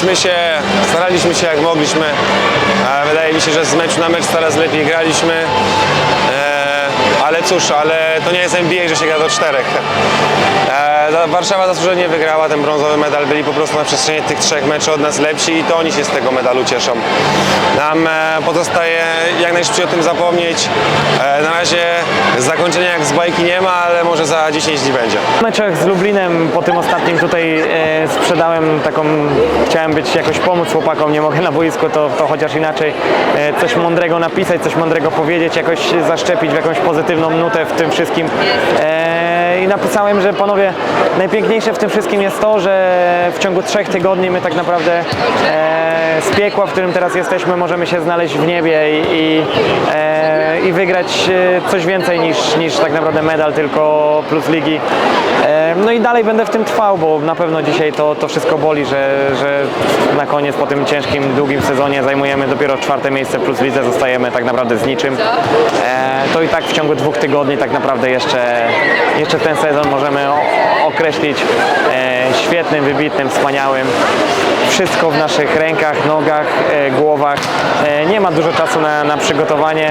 Staraliśmy się, staraliśmy się jak mogliśmy. E, Wydaje mi się, że z meczu na mecz coraz lepiej graliśmy. Ale cóż, ale to nie jest NBA, że się gra do czterech. E, za- Warszawa zasłużenie wygrała ten brązowy medal. Byli po prostu na przestrzeni tych trzech meczów od nas lepsi i to oni się z tego medalu cieszą. Nam e, pozostaje jak najszybciej o tym zapomnieć. E, Na razie zakończenia jak z bajki nie ma, ale może za 10 dni będzie. W meczach z Lublinem po tym ostatnim tutaj sprzedałem taką, chciałem być jakoś pomóc chłopakom, nie mogę na boisku, to, to chociaż inaczej coś mądrego napisać, coś mądrego powiedzieć, jakoś zaszczepić w jakąś pozytywną nutę w tym wszystkim. E, I napisałem, że panowie, najpiękniejsze w tym wszystkim jest to, że w ciągu trzech tygodni my tak naprawdę e, z piekła, w którym teraz jesteśmy, możemy się znaleźć w niebie i, i, e, i wygrać e, coś więcej niż, niż tak naprawdę medal, tylko plus ligi. E, No i dalej będę w tym trwał, bo na pewno dzisiaj to, to wszystko boli, że, że na koniec po tym ciężkim, długim sezonie zajmujemy dopiero czwarte miejsce plus lidze, zostajemy tak naprawdę z niczym. E, To i tak w ciągu dwóch tygodni tak naprawdę jeszcze, jeszcze ten sezon możemy określić świetnym, wybitnym, wspaniałym. Wszystko w naszych rękach, nogach, głowach. Nie ma dużo czasu na, na przygotowanie.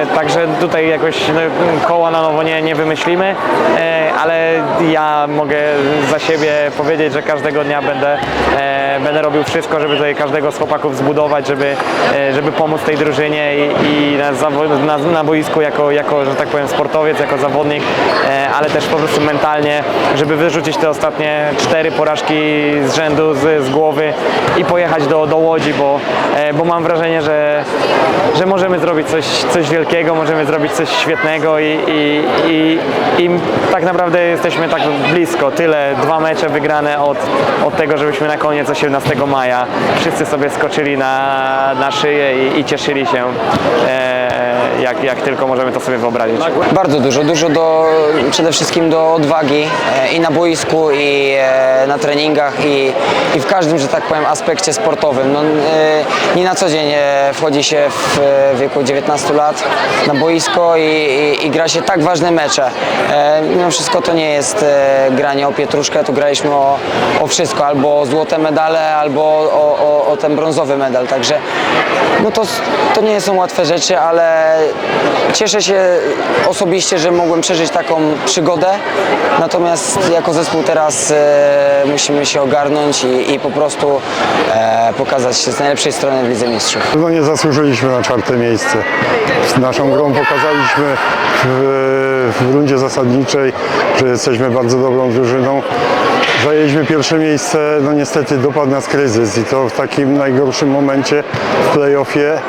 Także tutaj jakoś no, koła na nowo nie, nie wymyślimy, e, ale ja mogę za siebie powiedzieć, że każdego dnia będę, e, będę robił wszystko, żeby tutaj każdego z chłopaków zbudować, żeby, e, żeby pomóc tej drużynie i, i na, na, na boisku jako, jako, że tak powiem, sportowiec, jako zawodnik, ale też po prostu mentalnie, żeby wyrzucić te ostatnie cztery porażki z rzędu, z, z głowy i pojechać do, do Łodzi, bo, bo mam wrażenie, że, że możemy zrobić coś, coś wielkiego, możemy zrobić coś świetnego i, i, i, i tak naprawdę jesteśmy tak blisko. Tyle, dwa mecze wygrane od, od tego, żebyśmy na koniec 18 maja wszyscy sobie skoczyli na, na szyję i, i cieszyli się, e, jak, jak tylko możemy to sobie wyobrazić. Bardzo dużo, dużo do, przede wszystkim do odwagi e, i na boisku, i e, na treningach, i, i w każdym, że tak powiem, aspekcie sportowym. No, e, nie na co dzień wchodzi się w wieku 19 lat na boisko i, i, i gra się tak ważne mecze. E, Mimo wszystko to nie jest e, granie o pietruszkę, tu graliśmy o, o wszystko, albo o złote medale, albo o, o, o ten brązowy medal, także no to, to nie są łatwe rzeczy, ale cieszę się osobiście, że mogłem przeżyć taką przygodę, natomiast jako zespół teraz e, musimy się ogarnąć i, i po prostu e, pokazać się z najlepszej strony w Lidze Mistrzów. No nie zasłużyliśmy na czwarte miejsce. Z naszą grą pokazaliśmy w, w rundzie zasadniczej, że jesteśmy bardzo dobrą drużyną. Zajęliśmy pierwsze miejsce, no niestety dopadł nas kryzys i to w takim najgorszym momencie w playoffie.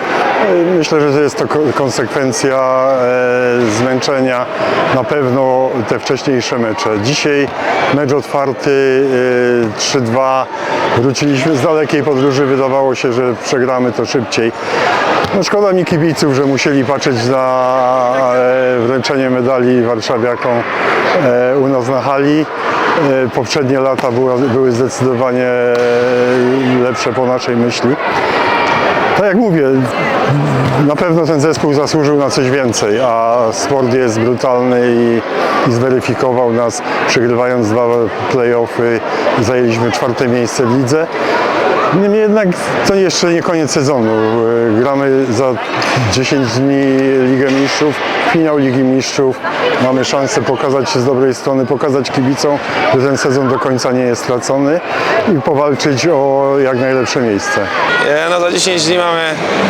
Myślę, że jest to ko- konsekwencja e, zmęczenia, na pewno te wcześniejsze mecze. Dzisiaj mecz otwarty e, 3-2, wróciliśmy z dalekiej podróży, wydawało się, że przegramy to szybciej. No szkoda mi kibiców, że musieli patrzeć na e, wręczenie medali warszawiakom e, u nas na hali. E, Poprzednie lata były zdecydowanie e, lepsze po naszej myśli. Tak jak mówię, na pewno ten zespół zasłużył na coś więcej, a sport jest brutalny i, i zweryfikował nas, przegrywając dwa playoffy, zajęliśmy czwarte miejsce w lidze. Niemniej jednak to jeszcze nie koniec sezonu. E, Gramy za 10 dni Ligę Mistrzów, finał Ligi Mistrzów. Mamy szansę pokazać się z dobrej strony, pokazać kibicom, że ten sezon do końca nie jest stracony i powalczyć o jak najlepsze miejsce. E, No za 10 dni mamy,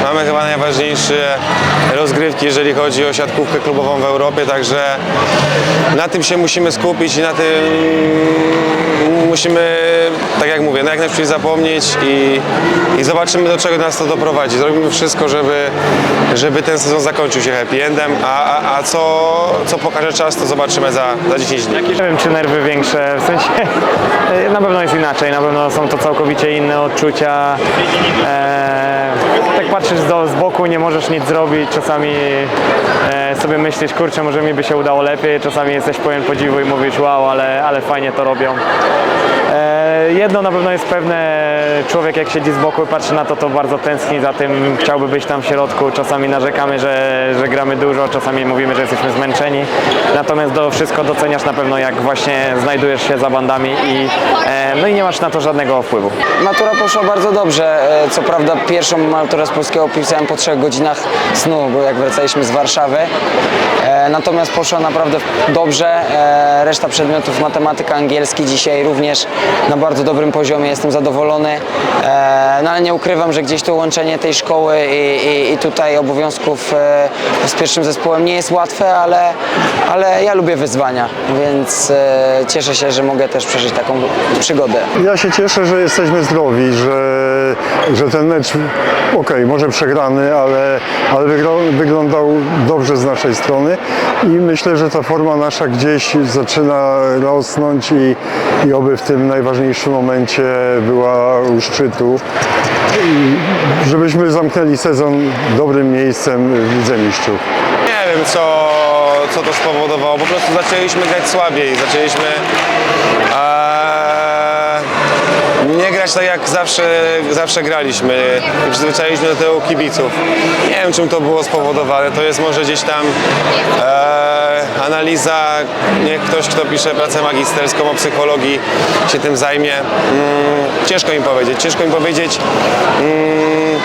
mamy chyba najważniejsze rozgrywki, jeżeli chodzi o siatkówkę klubową w Europie, także na tym się musimy skupić i na tym musimy, tak jak mówię, no jak najszybciej zapomnieć i, i zobaczymy do czego nas to doprowadzi. Zrobimy wszystko, żeby, żeby ten sezon zakończył się happy endem, a, a, a co, co pokaże czas, to zobaczymy za, za 10 dni. Nie wiem, czy nerwy większe, w sensie na pewno jest inaczej, na pewno są to całkowicie inne odczucia. E, tak patrzysz do, z boku, nie możesz nic zrobić, czasami e, sobie myślisz, kurczę, może mi by się udało lepiej, czasami jesteś pełen podziwu i mówisz, wow, ale, ale fajnie to robią. E, Jedno na pewno jest pewne, człowiek jak siedzi z boku i patrzy na to, to bardzo tęskni za tym, chciałby być tam w środku. Czasami narzekamy, że, że gramy dużo, czasami mówimy, że jesteśmy zmęczeni. Natomiast do wszystko doceniasz na pewno, jak właśnie znajdujesz się za bandami i, e, no i nie masz na to żadnego wpływu. Matura poszła bardzo dobrze. E, Co prawda pierwszą maturę z polskiego pisałem po trzech godzinach snu, bo jak wracaliśmy z Warszawy. E, Natomiast poszła naprawdę dobrze. E, Reszta przedmiotów matematyka, angielski dzisiaj również na bardzo dobrym poziomie. Jestem zadowolony. E, No ale nie ukrywam, że gdzieś to łączenie tej szkoły i, i, i tutaj obowiązków e, z pierwszym zespołem nie jest łatwe, ale, ale ja lubię wyzwania, więc e, cieszę się, że mogę też przeżyć taką przygodę. Ja się cieszę, że jesteśmy zdrowi, że, że ten mecz, okej, może przegrany, ale, ale wyglądał dobrze z naszej strony i myślę, że ta forma nasza gdzieś zaczyna rosnąć i, i oby w tym najważniejszym momencie była u szczytu. Żebyśmy zamknęli sezon dobrym miejscem w Lidze Mistrzów. Nie wiem, co, co to spowodowało. Po prostu zaczęliśmy grać słabiej. Zaczęliśmy nie grać tak, jak zawsze, zawsze graliśmy. Przyzwyczailiśmy do tego kibiców. Nie wiem, czym to było spowodowane. To jest może gdzieś tam e, analiza, niech ktoś, kto pisze pracę magisterską o psychologii się tym zajmie. Mm, ciężko mi powiedzieć. Ciężko mi powiedzieć. Mm,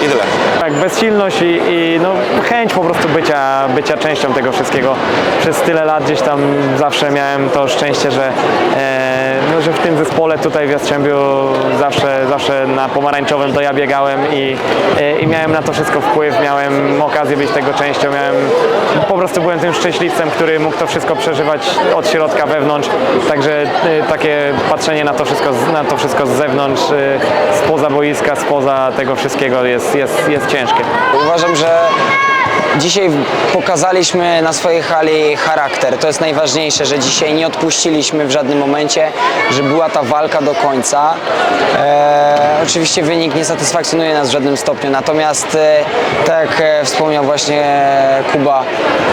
I tyle. Tak, bezsilność i, i no, chęć po prostu bycia, bycia częścią tego wszystkiego. Przez tyle lat gdzieś tam zawsze miałem to szczęście, że, e, no, że w tym zespole tutaj w Jastrzębiu zawsze, zawsze na pomarańczowym to ja biegałem i, i miałem na to wszystko wpływ, miałem okazję być tego częścią, miałem, po prostu byłem tym szczęśliwcem, który mógł to wszystko przeżywać od środka wewnątrz, także e, takie patrzenie na to wszystko, na to wszystko z zewnątrz, e, spoza boiska, spoza tego wszystkiego jest, jest, jest ciężkie. Uważam, że dzisiaj pokazaliśmy na swojej hali charakter. To jest najważniejsze, że dzisiaj nie odpuściliśmy w żadnym momencie, że była ta walka do końca. E, oczywiście wynik nie satysfakcjonuje nas w żadnym stopniu, natomiast e, tak jak e, wspomniał właśnie Kuba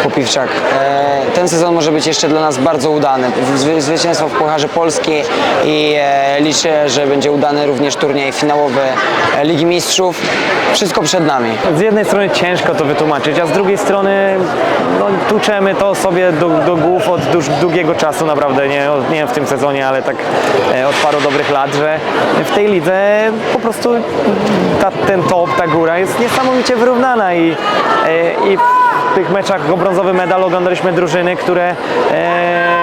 Popiwczak, e, ten sezon może być jeszcze dla nas bardzo udany. Zwy, zwycięstwo w Pucharze Polski i e, liczę, że będzie udany również turniej finałowy Ligi Mistrzów. Wszystko przed nami. Z jednej strony ciężko to wytłumaczyć, a z drugiej strony no, tuczemy to sobie do, do głów od duż, długiego czasu, naprawdę nie, nie w tym sezonie, ale tak e, od paru dobrych lat, że w tej lidze po prostu ta, ten top, ta góra jest niesamowicie wyrównana i, e, i w tych meczach o brązowy medal oglądaliśmy drużyny, które e,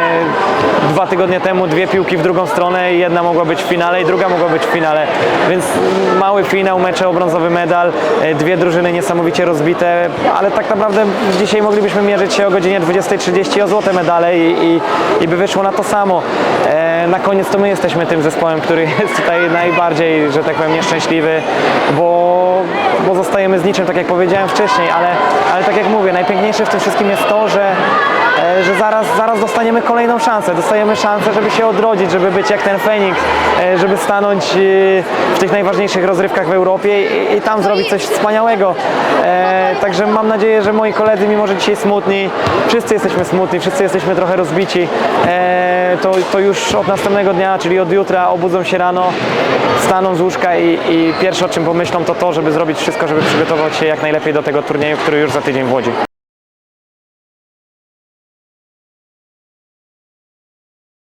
dwa tygodnie temu dwie piłki w drugą stronę i jedna mogła być w finale i druga mogła być w finale, więc mały finał, mecze o brązowy medal, e, dwie drużyny niesamowicie rozbite, ale tak naprawdę dzisiaj moglibyśmy mierzyć się o godzinie 20.30 o złote medale i, i, i by wyszło na to samo. E, na koniec to my jesteśmy tym zespołem, który jest tutaj najbardziej, że tak powiem, nieszczęśliwy, bo, bo zostajemy z niczym, tak jak powiedziałem wcześniej, ale, ale tak jak mówię, najpiękniejsze w tym wszystkim jest to, że że zaraz, zaraz dostaniemy kolejną szansę. Dostajemy szansę, żeby się odrodzić, żeby być jak ten Feniks, e, żeby stanąć e, w tych najważniejszych rozrywkach w Europie i, i tam zrobić coś wspaniałego. E, Także mam nadzieję, że moi koledzy, mimo że dzisiaj smutni, wszyscy jesteśmy smutni, wszyscy jesteśmy trochę rozbici, to, to już od następnego dnia, czyli od jutra obudzą się rano, staną z łóżka i, i pierwsze o czym pomyślą to to, żeby zrobić wszystko, żeby przygotować się jak najlepiej do tego turnieju, który już za tydzień w Łodzi.